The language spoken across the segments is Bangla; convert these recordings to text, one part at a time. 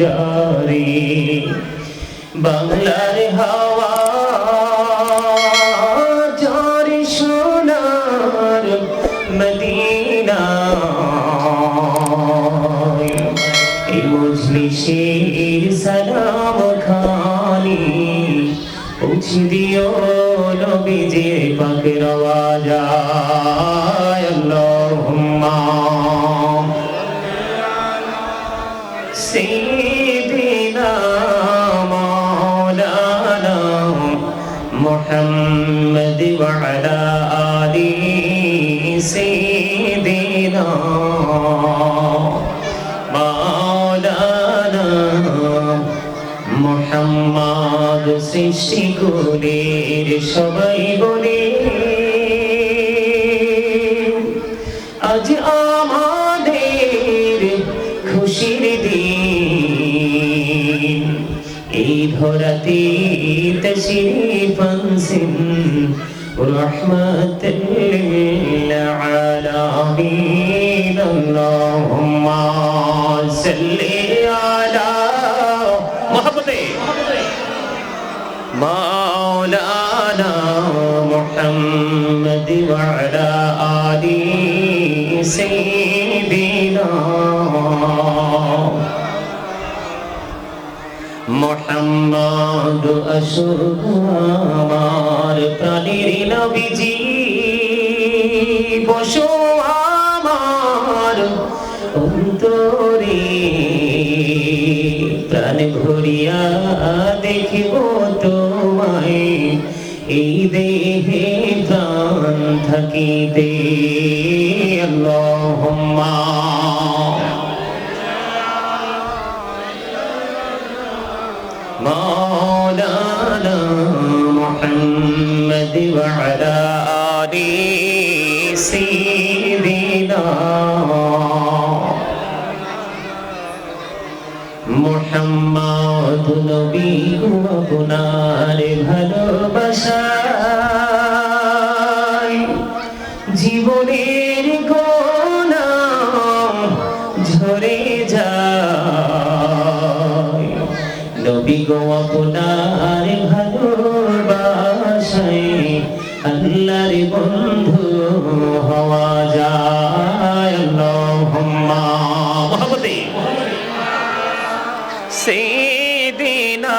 জারি বাংলার হাওয়া জারি সোনার মদিনা। এই মজলিসের সালাম খানি পৌঁছে দিও নবীজি পাকের سيدنا مولانا محمد وعلى آل سيدنا مولانا মোহাম্মদ সৃষ্টি কুলের সবাই বলে আজ আমাদের غرتي تشريفا سن ورحمة للعالمين. اللهم صل على محمد. مولانا محمد وعلى آله سيدنا মোহাম্মদ আমার প্রাণীর নবীজি, বসো আমার অন্তরে। প্রাণ ভরিয়া দেখিব তোমায়, এই দেহে প্রাণ থাকিতে। আল্লাহুম্মা। مولانا محمد وعلى آل سيدنا মোহাম্মদ নবী গো আপনার ভালোবাসায় জীবনের নবী গো আপনার ভালোবাসায় আল্লাহর বন্ধু হওয়া যায়। আল্লাহুম্মা। মহব্বতে। সাইয়্যিদিনা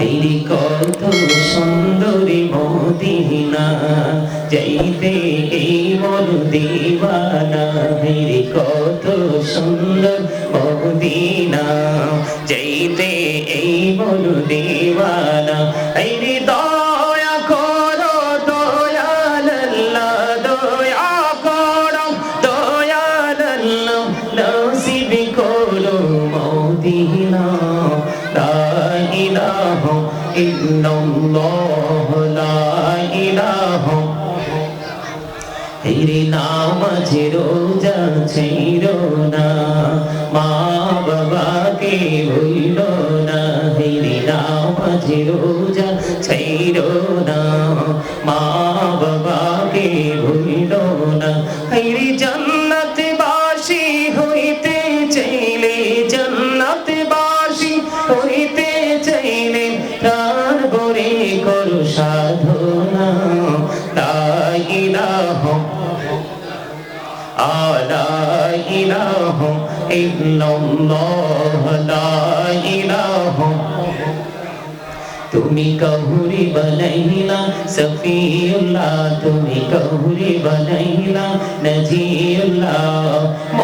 এই কত সুন্দরী মদিনা, যাইতে এই মন দিবানা। এই কত সুন্দর মদিনা, যাইতে এই মন দিবানা। এই দয়া করো, দয়াল দয়া করো, দয়াল নসিব করো মদিনা। ইল্লাল্লাহ লা ইলাহা। হেরে নামাজ রোজা ছিল না। ইলাহা ইল্লাল্লাহ লা ইলাহা। তুমি কহুরি বলাইলা সফিউল্লাহ। তুমি কহুরি বলাইলা নজিউল্লাহ।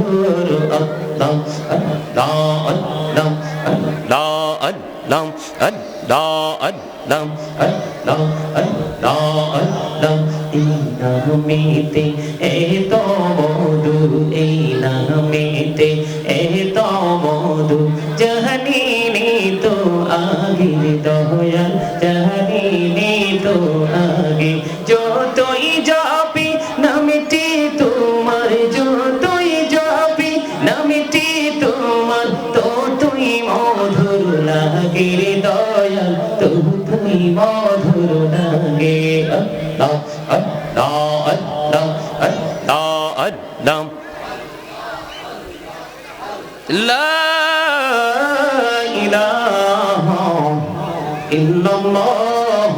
এই নামেতে এত মধু, এই নামেতে এত মধু। জাহানিনি তো আগে দয়াল, জাহানিনি তো আগে যতই যাবি নামটি তোমার, যতই যাবি নামটি তোমার, ততই মধুর লাগে দয়াল, তবু তুই মধুর লাগে। আল্লাহ। ইল্লাল্লাহ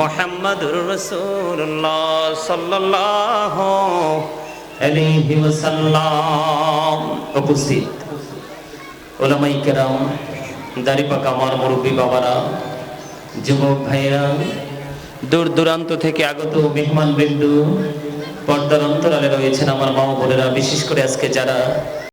মুহাম্মাদুর রাসূলুল্লাহ সাল্লাল্লাহু আলাইহি ওয়াসাল্লাম। উপস্থিত। ওলামাই কেরাম, দাড়িপাকা আমার মুরব্বী বাবারা, যুবক ভাইয়েরা, দূর দূরান্ত থেকে আগত মেহমান বিন্দু পর্দার অন্তরালে রয়েছেন আমার মা বোনেরা, বিশেষ করে আজকে যারা